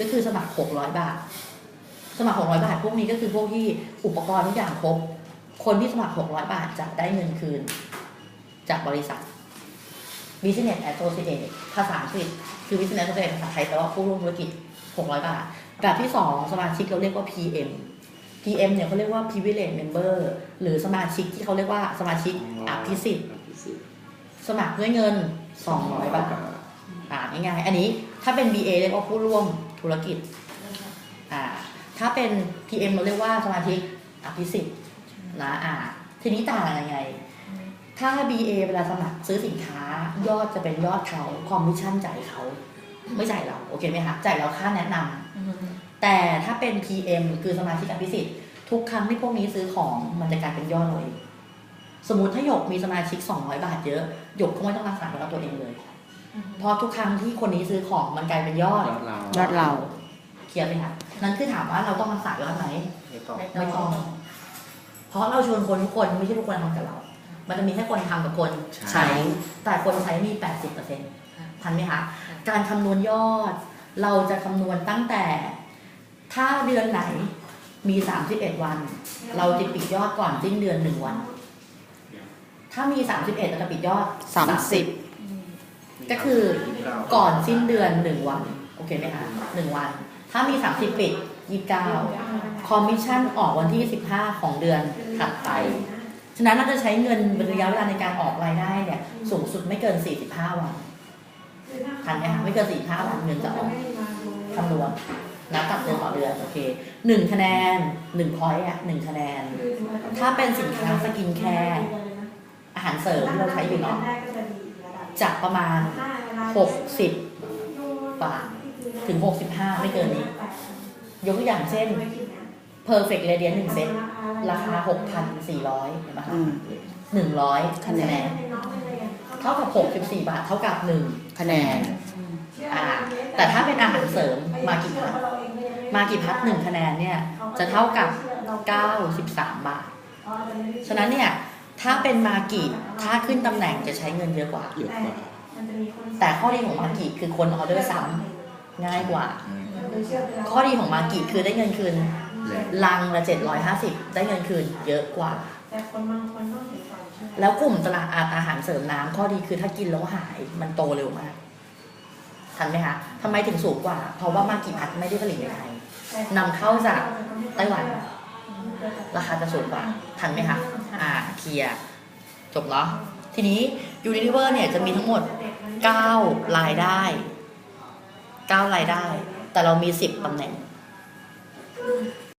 ก็คือสมัคร 600 บาท สมัคร 600 บาท พวกนี้ก็คือพวกที่อุปกรณ์ทุกอย่างครบ คนที่สมัคร 600 บาทจะได้เงินคืน จากบริษัท Business Associate ภาษาอังกฤษคือ Business Associate ภาษาไทยแปลว่าผู้ร่วมธุรกิจ 600 บาท แบบที่ 2 สมาชิกเราเรียกว่า PM PM เนี่ยเขาเรียกว่า privilege member หรือสมาชิกที่เขาเรียกว่าสมาชิกอภิสิทธิ์สมัครด้วยเงิน 200 บาท อ่าง่ายๆอันนี้ถ้าเป็น BA เรียกว่าผู้ร่วมธุรกิจอ่าถ้าเป็น PM เราเรียกว่าสมาชิกอภิสิทธิ์นะอ่าทีนี้ต่างยังไง ถ้า BA เวลาสมัครซื้อสินค้ายอดจะเป็นยอดเขาคอมมิชชั่นจ่ายเขาไม่จ่ายเราโอเคไหมคะจ่ายเราค่าแนะนำแต่ถ้าเป็น PM คือสมาชิกอภิสิทธิ์ทุกครั้งที่พวกนี้ซื้อของมันจะกลายเป็นยอดเราเองสมมติถ้าหยกมีสมาชิก 200 บาทเยอะหยกก็ไม่ต้องรักษายอดตัวเองเลย เพราะทุกครั้งที่คนนี้ซื้อของมันกลายเป็นยอดยอดเรายอดเรา เคลียร์ไหมคะนั่นคือถามว่าเราต้องรักษายอดไหมไม่ต้องไม่ต้อง เพราะเราชวนคนทุกคนไม่ใช่ทุกคนทำกับเรา มันจะมีแค่คนทำกับคนใช้ แต่คนใช้มี80%ทันไหมคะ การคำนวณยอด เราจะคำนวณตั้งแต่ ถ้าเดือนไหนมี31วัน เราจะปิดยอดก่อนสิ้นเดือน1วัน ถ้ามี31เราจะปิดยอดสามสิบ ก็คือก่อนสิ้นเดือนหนึ่งวัน โอเคไหมคะหนึ่งวัน ถ้ามีสามสิบปิดยี่สิบเก้าคอมมิชชั่นออกวันที่สิบห้าของเดือนถัดไป ฉะนั้นเราจะใช้เงินเป็นระยะเวลาในการออกรายได้เนี่ย สูงสุดไม่เกินสี่สิบห้าวันทันไหมคะไม่เกินสี่ห้าวันเงินจะออกคำนวณแล้วตัดเดือนต่อเดือนโอเคหนึ่งคะแนนหนึ่งพอยต์อะหนึ่งคะแนน ถ้าเป็นสินค้าสกินแคร์อาหารเสริมที่เราใช้อยู่เนาะ จากประมาณหกสิบบาทถึงหกสิบห้าไม่เกินนี้ ยกตัวอย่างเช่น perfect radiant หนึ่งเซตราคาหกพันสี่ร้อยเห็นไหมคะอืมหนึ่งร้อยคะแนน เท่ากับหกสิบสี่บาท เท่ากับหนึ่งคะแนนอ่าแต่ถ้าเป็นอาหารเสริมมากี่พัทมากี่พัทหนึ่งคะแนนเนี่ย จะเท่ากับเก้าสิบสามบาท ฉะนั้นเนี่ย ถ้าเป็นมากิถ้าขึ้นตำแหน่งจะใช้เงินเยอะกว่า เยอะกว่าแต่ข้อดีของมากิคือคนออเดอร์ซ้ำง่ายกว่าอืมข้อดีของมากิคือได้เงินคืนและลังละเจ็ดร้อยห้าสิบได้เงินคืนเยอะกว่าแต่คนบางคนต้องเสียก่อนใช่ไหมแล้วกลุ่มตลาดอาหารเสริมน้ำข้อดีคือถ้ากินแล้วหายมันโตเร็วมาก ทันไหมคะทำไมถึงสูงกว่า เพราะว่ามากิพัดไม่ได้ผลิตในไทยนำเข้าจากไต้หวัน ราคาจะสูงกว่าทันไหมคะอ่าเคลียร์จบแล้วทีนี้ยูนิเวอร์เนี่ยจะมีทั้งหมด 9 รายได้ 9 รายได้ แต่เรามี 10ตำแหน่ง